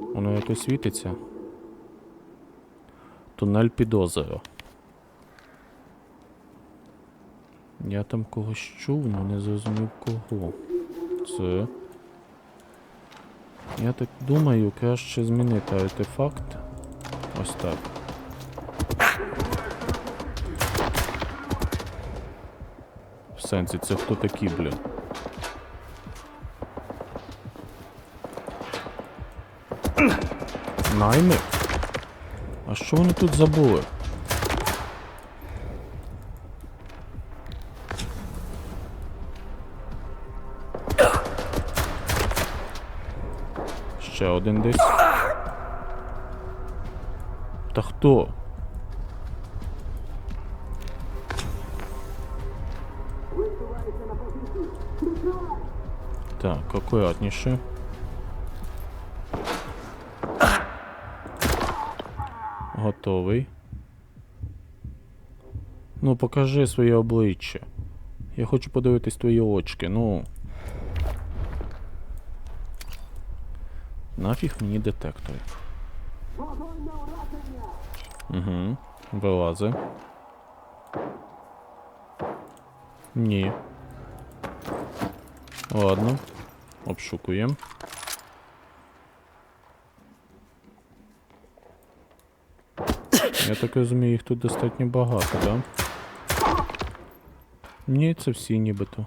Воно якось світиться. Тунель під озеро. Я там когось чув, але не зрозумів кого. Це. Я так думаю, краще змінити артефакт. Ось так. В сенсі, це хто такі, блін? Найми? А що вони тут забули? Ще один десь. Та хто? Так, акуратніше. Готовий. Ну, покажи своє обличчя. Я хочу подивитись твої очки, ну. Нафіг мені детекторів. Угу. Вилази. Ні. Ладно. Обшукуємо. Я так розумію, їх тут достатньо багато, да? Ні, це всі нібито.